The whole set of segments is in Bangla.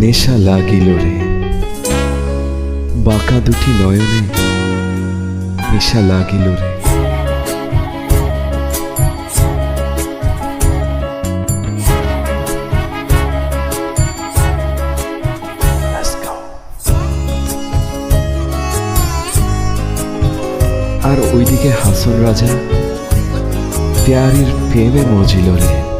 নেশা লাগিল রে। বাঁকা দুটি নয়নে নেশা লাগিল রে। আর ওইদিকে হাসন রাজা প্যারির প্রেমে মজিল রে।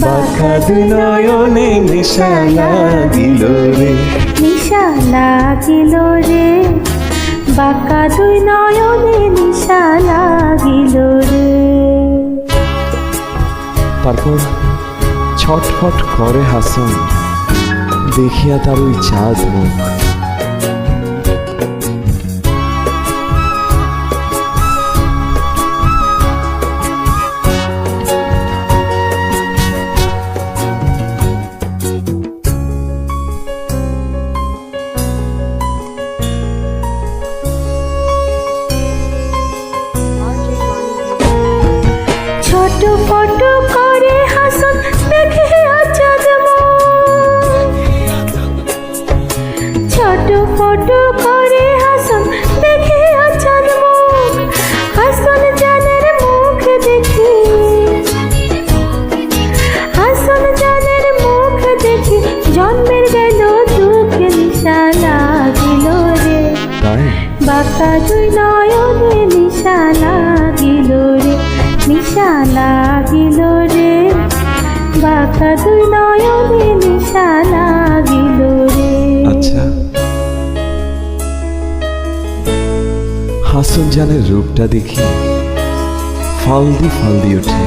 দুই নয়নে নেশা লাগিল রে। নিশা লাগিল রে। বাঁকা দুই নয়নে নিশা লাগিল রে। তারপর ছটফট করে হাসন দেখিয়া তার ওই চাঁদ মুখ। করে হাসন দেখে আচাদ হাসন জানের মুখ দেখি। হাসন জানের মুখ দেখি জন্মের গেল দুঃখে নিশা লাগিল রে। তাই? বাঁকা দুই নয়নে নিশা লাগিল রে নিশা লাগিল রে। বাঁকা দুই নয়নে নিশা হাসন জানের রূপটা দেখি ফালদি ফালদি ওঠে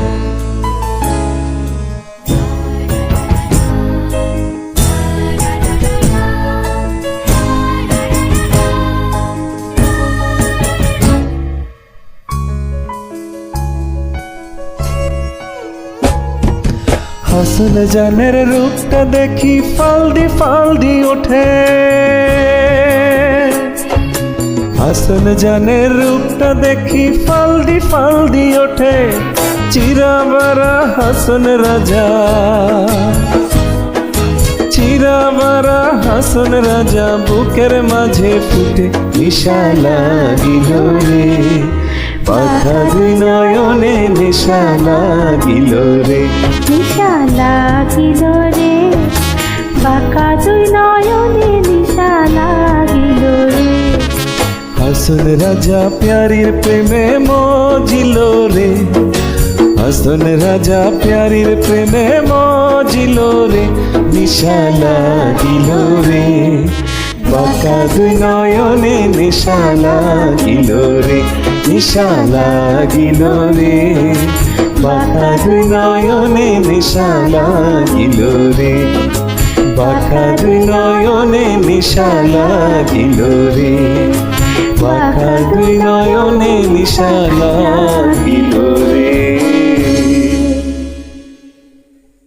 হাসন জানের রূপটা দেখি ফালদি ফালদি ওঠে হাসন জানের রূপটা দেখি ফালদি ফালদি ওঠে, চিরাবারা হাসন রাজা। চিরাবারা হাসন রাজা বুকের মাঝে ফুটে নিশা লাগিল রে পাখা নয়নে নিশা লাগিল রে নিশা লাগিল রে বাঁকা দুই নয়নে হাসন রাজা প্যারির প্রেমে মজিল রে। হাসন রাজা প্যারির প্রেমে মজিল রে। নিশা লাগিল রে। বাঁকা দুই নয়নে নিশা লাগিল রে। নিশা লাগিল রে। বাঁকা দুই নয়নে নিশা লাগিল রে। বাঁকা দুই নয়নে নিশা লাগিল রে। বাঁকা দুই নয়নে নিশা লাগিল রে